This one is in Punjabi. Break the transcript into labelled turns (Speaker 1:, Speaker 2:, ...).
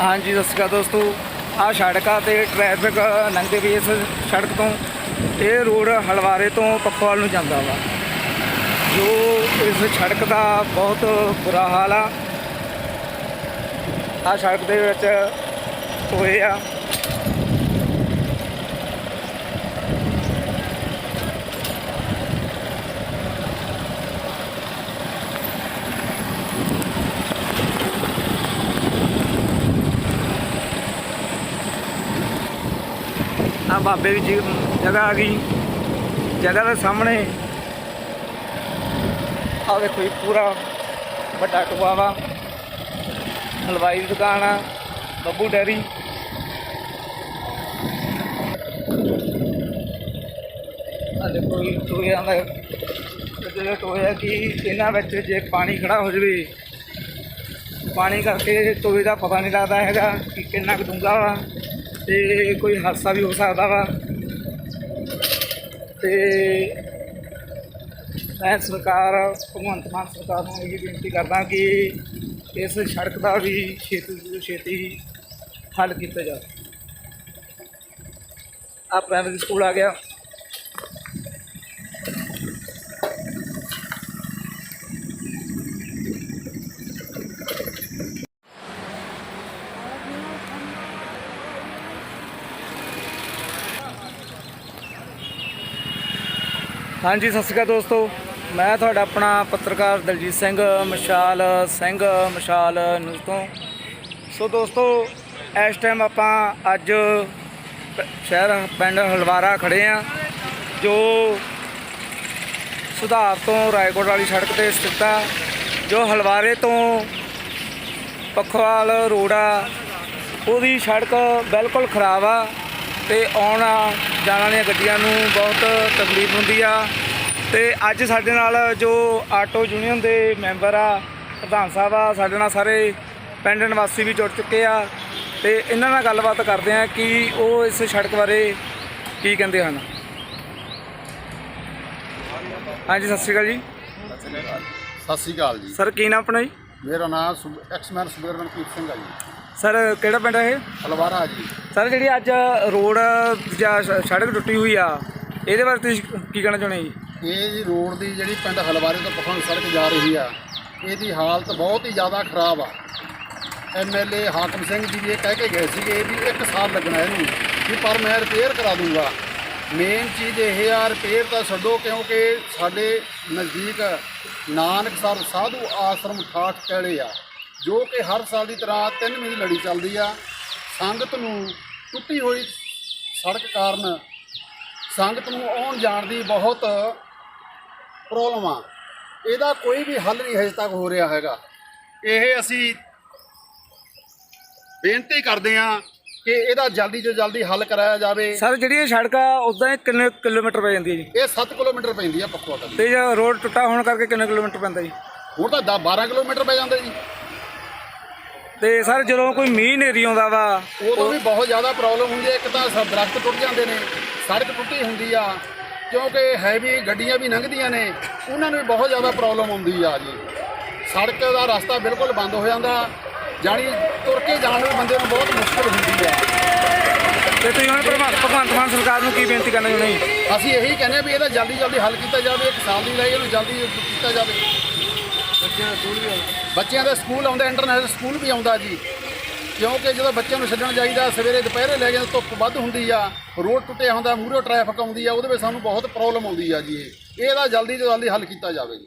Speaker 1: ਹਾਂਜੀ, ਸਤਿ ਸ਼੍ਰੀ ਅਕਾਲ ਦੋਸਤੋ। ਆ ਸੜਕਾਂ ਤੇ ਟ੍ਰੈਫਿਕ ਲੰਘਦੇ ਵੀ ਇਸ ਸੜਕ ਤੋਂ। ਇਹ ਰੋਡ ਹਲਵਾਰੇ ਤੋਂ ਪੱਖੋਵਾਲ ਨੂੰ ਜਾਂਦਾ ਵਾ। ਜੋ ਇਸ ਸੜਕ ਦਾ ਬਹੁਤ ਬੁਰਾ ਹਾਲ ਆ। ਆ ਸੜਕ ਦੇ ਵਿੱਚ ਹੋਏ ਆ ਆ ਬਾਬੇ ਦੀ ਜੀ- ਜਗ੍ਹਾ ਆ ਗਈ। ਜਗ੍ਹਾ ਦੇ ਸਾਹਮਣੇ ਆ ਵੇਖੋ ਜੀ, ਪੂਰਾ ਵੱਡਾ ਟੋਆ ਵਾ। ਹਲਵਾਈ ਦੀ ਦੁਕਾਨ ਆ, ਬੱਬੂ ਡੈਰੀ। ਆ ਦੇਖੋ ਜੀ ਟੋਇਆਂ ਦਾ ਜਿਹੜੇ ਟੋਇਆ ਕਿ ਇਹਨਾਂ ਵਿੱਚ ਜੇ ਪਾਣੀ ਖੜਾ ਹੋ ਜਵੇ, ਪਾਣੀ ਕਰਕੇ ਟੋਏ ਦਾ ਪਤਾ ਨਹੀਂ ਲੱਗਦਾ ਹੈਗਾ ਕਿ ਕਿੰਨਾ ਕੁ ਡੂੰਘਾ ਵਾ। ਤੇ ਕੋਈ ਹਾਦਸਾ ਵੀ ਹੋ ਸਕਦਾ ਵਾ। ਤੇ ਮੈਂ ਸਰਕਾਰ, ਭਗਵੰਤ ਮਾਨ ਸਰਕਾਰ ਨੂੰ ਇਹ ਬੇਨਤੀ ਕਰਦਾ ਕਿ ਇਸ ਸੜਕ ਦਾ ਵੀ ਛੇਤੀ ਤੋਂ ਛੇਤੀ ਹੱਲ ਕੀਤਾ ਜਾਵੇ। ਆ ਪ੍ਰਾਇਮਰੀ ਸਕੂਲ ਆ ਗਿਆ। ਹਾਂਜੀ, ਸਤਿ ਸ਼੍ਰੀ ਅਕਾਲ ਦੋਸਤੋ। ਮੈਂ ਤੁਹਾਡਾ ਆਪਣਾ ਪੱਤਰਕਾਰ ਦਲਜੀਤ ਸਿੰਘ, ਮਸ਼ਾਲ ਸਿੰਘ, ਮਸ਼ਾਲ ਨਿਊਜ਼ ਤੋਂ। ਸੋ ਦੋਸਤੋ, ਇਸ ਟਾਈਮ ਆਪਾਂ ਅੱਜ ਪ- ਸ਼ਹਿਰ, ਪਿੰਡ ਹਲਵਾਰਾ ਖੜੇ ਆ, ਜੋ ਸੁਧਾਰ ਤੋਂ ਰਾਏਕੋਟ ਵਾਲੀ ਸੜਕ ਤੇ ਸਥਿਤ ਆ, ਜੋ ਹਲਵਾਰੇ ਤੋਂ ਪਖਵਾਲ ਰੋਡ ਆ ਉਹਦੀ ਸੜਕ ਬਿਲਕੁਲ ਖਰਾਬ ਆ। ਤੇ ਆਉਣ ਜਾਣ ਵਾਲੀਆਂ ਗੱਡੀਆਂ ਨੂੰ ਬਹੁਤ ਤਕਲੀਫ ਹੁੰਦੀ ਆ। ਤੇ ਅੱਜ ਸਾਡੇ ਨਾਲ ਜੋ ਆਟੋ ਯੂਨੀਅਨ ਦੇ ਮੈਂਬਰ ਆ ਪ੍ਰਧਾਨ ਸਾਹਿਬ ਆ ਸਾਡੇ ਨਾਲ ਸਾਰੇ ਪਿੰਡ ਨਿਵਾਸੀ ਵੀ ਜੁੜ ਚੁੱਕੇ ਆ। ਤੇ ਇਹਨਾਂ ਨਾਲ ਗੱਲਬਾਤ ਕਰਦੇ ਆ ਕਿ ਉਹ ਇਸ ਸੜਕ ਬਾਰੇ ਕੀ ਕਹਿੰਦੇ ਹਨ। ਹਾਂਜੀ ਸਤਿ ਸ਼੍ਰੀ ਅਕਾਲ ਜੀ।
Speaker 2: ਸਤਿ ਸ੍ਰੀ ਅਕਾਲ ਜੀ।
Speaker 1: ਸਰ ਕੀ ਨਾਮ ਆਪਣਾ ਜੀ?
Speaker 2: ਮੇਰਾ ਨਾਮ ਐਕਸਮੈਨ ਸੁਬੇਰ ਮਨਕੀਰ ਸਿੰਘ ਆ ਜੀ।
Speaker 1: ਸਰ ਕਿਹੜਾ ਪਿੰਡ ਹੈ ਇਹ?
Speaker 2: ਹਲਵਾਰਾ ਜੀ
Speaker 1: ਸਰ ਜਿਹੜੀ ਅੱਜ ਰੋਡ ਜਾਂ ਸ- ਸੜਕ ਟੁੱਟੀ ਹੋਈ ਆ ਇਹਦੇ ਬਾਰੇ ਤੁਸੀਂ ਕੀ ਕਹਿਣਾ ਚਾਹੁੰਦੇ ਜੀ?
Speaker 2: ਇਹ ਜੀ ਰੋਡ ਦੀ ਜਿਹੜੀ ਪਿੰਡ ਹਲਵਾਰੇ ਤੋਂ ਪਖੰਡ ਸੜਕ ਜਾ ਰਹੀ ਆ ਇਹਦੀ ਹਾਲਤ ਬਹੁਤ ਹੀ ਜ਼ਿਆਦਾ ਖਰਾਬ ਆ। ਐਮਐਲਏ ਹਾਕਮ ਸਿੰਘ ਜੀ ਵੀ ਇਹ ਕਹਿ ਕੇ ਗਏ ਸੀਗੇ ਵੀ 1 ਸਾਲ ਲੱਗਣਾ ਇਹਨੂੰ ਵੀ ਪਰ ਮੈਂ ਰਿਪੇਅਰ ਕਰਾ ਦੂੰਗਾ। ਮੇਨ ਚੀਜ਼ ਇਹ ਆ ਰਿਪੇਅਰ ਤਾਂ ਛੱਡੋ ਕਿਉਂਕਿ ਸਾਡੇ ਨਜ਼ਦੀਕ ਨਾਨਕਸਰ ਸਾਧੂ ਆਸ਼ਰਮ ਠਾਠ ਕੈਲੇ ਆ। ਜੋ ਕਿ ਹਰ ਸਾਲ ਦੀ ਤਰ੍ਹਾਂ 3 ਮਹੀਨੇ ਲੜੀ ਚੱਲਦੀ ਆ। ਸੰਗਤ ਨੂੰ ਟੁੱਟੀ ਹੋਈ ਸੜਕ ਕਾਰਨ ਸੰਗਤ ਨੂੰ ਆਉਣ ਜਾਣ ਦੀ ਬਹੁਤ ਪ੍ਰੋਬਲਮ ਆ। ਇਹਦਾ ਕੋਈ ਵੀ ਹੱਲ ਨਹੀਂ ਹਜੇ ਤੱਕ ਹੋ ਰਿਹਾ ਹੈਗਾ। ਇਹ ਅਸੀਂ ਬੇਨਤੀ ਕਰਦੇ ਆ ਕਿ ਇਹਦਾ ਜਲਦੀ ਤੋਂ ਜਲਦੀ ਹੱਲ ਕਰਾਇਆ ਜਾਵੇ।
Speaker 1: ਸਰ ਜਿਹੜੀ ਇਹ ਸੜਕ ਆ ਉਦਾਂ ਹੀ ਕਿੰਨੇ ਕਿਲੋਮੀਟਰ ਪੈ ਜਾਂਦੀ ਹੈ ਜੀ?
Speaker 2: ਇਹ 7 ਕਿਲੋਮੀਟਰ ਪੈਂਦੀ ਆ ਤੱਕ
Speaker 1: ਤੇ ਜੇ ਰੋਡ ਟੁੱਟਾ ਹੋਣ ਕਰਕੇ ਕਿੰਨੇ ਕਿਲੋਮੀਟਰ ਪੈਂਦਾ ਜੀ?
Speaker 2: ਹੁਣ ਤਾਂ 10 12 ਕਿਲੋਮੀਟਰ ਪੈ ਜਾਂਦਾ ਜੀ।
Speaker 1: ਤੇ ਸਰ ਜਦੋਂ ਕੋਈ ਮੀਂਹ ਨੇਰੀ ਆਉਂਦਾ ਵਾ
Speaker 2: ਉਦੋਂ ਵੀ ਬਹੁਤ ਜ਼ਿਆਦਾ ਪ੍ਰੋਬਲਮ ਹੁੰਦੀ ਹੈ। ਇੱਕ ਤਾਂ ਸ- ਦਰਖਤ ਟੁੱਟ ਜਾਂਦੇ ਨੇ ਸੜਕ ਟੁੱਟੀ ਹੁੰਦੀ ਆ ਕਿਉਂਕਿ ਹੈਵੀ ਗੱਡੀਆਂ ਵੀ ਲੰਘਦੀਆਂ ਨੇ ਉਹਨਾਂ ਨੂੰ ਵੀ ਬਹੁਤ ਜ਼ਿਆਦਾ ਪ੍ਰੋਬਲਮ ਆਉਂਦੀ ਆ ਜੀ। ਸੜਕ ਦਾ ਰਸਤਾ ਬਿਲਕੁਲ ਬੰਦ ਹੋ ਜਾਂਦਾ ਜਾਣੀ ਤੁਰ ਕੇ ਜਾਣ ਨੂੰ ਬੰਦੇ ਨੂੰ ਬਹੁਤ ਮੁਸ਼ਕਲ ਹੁੰਦੀ ਆ।
Speaker 1: ਤੇ ਤੁਸੀਂ ਹੁਣ ਭਗਵੰਤ ਭਗਵੰਤ ਮਾਨ ਸਰਕਾਰ ਨੂੰ ਕੀ ਬੇਨਤੀ ਕਰਨਾ ਚਾਹੁੰਦੇ ਜੀ
Speaker 2: ਅਸੀਂ ਇਹੀ ਕਹਿੰਦੇ ਆ ਵੀ ਇਹਦਾ ਜਲਦੀ ਜਲਦੀ ਹੱਲ ਕੀਤਾ ਜਾਵੇ ਇੱਕ ਸਾਲ ਦੀ ਰਹੀ ਇਹਨੂੰ ਜਲਦੀ ਕੀਤਾ ਜਾਵੇ। ਬੱਚਿਆਂ ਦਾ ਸਕੂਲ ਵੀ ਬੱਚਿਆਂ ਦਾ ਸਕੂਲ ਆਉਂਦਾ ਇੰਟਰਨੈਸ਼ਨਲ ਸਕੂਲ ਵੀ ਆਉਂਦਾ ਜੀ। ਕਿਉਂਕਿ ਜਦੋਂ ਬੱਚਿਆਂ ਨੂੰ ਛੱਡਣ ਜਾਈਦਾ, ਸਵੇਰੇ ਦੁਪਹਿਰੇ ਲੈ ਜਾਂਦੇ, ਧੁੱਪ ਵੱਧ ਹੁੰਦੀ ਆ, ਰੋਡ ਟੁੱਟਿਆ ਹੁੰਦਾ, ਮੂਹਰੇ ਟ੍ਰੈਫਿਕ ਆਉਂਦੀ ਆ, ਉਹਦੇ ਵਿੱਚ ਸਾਨੂੰ ਬਹੁਤ ਪ੍ਰੋਬਲਮ ਆਉਂਦੀ ਆ ਜੀ ਇਹ। ਇਹਦਾ ਜਲਦੀ ਤੋਂ ਜਲਦੀ ਹੱਲ ਕੀਤਾ ਜਾਵੇ ਜੀ।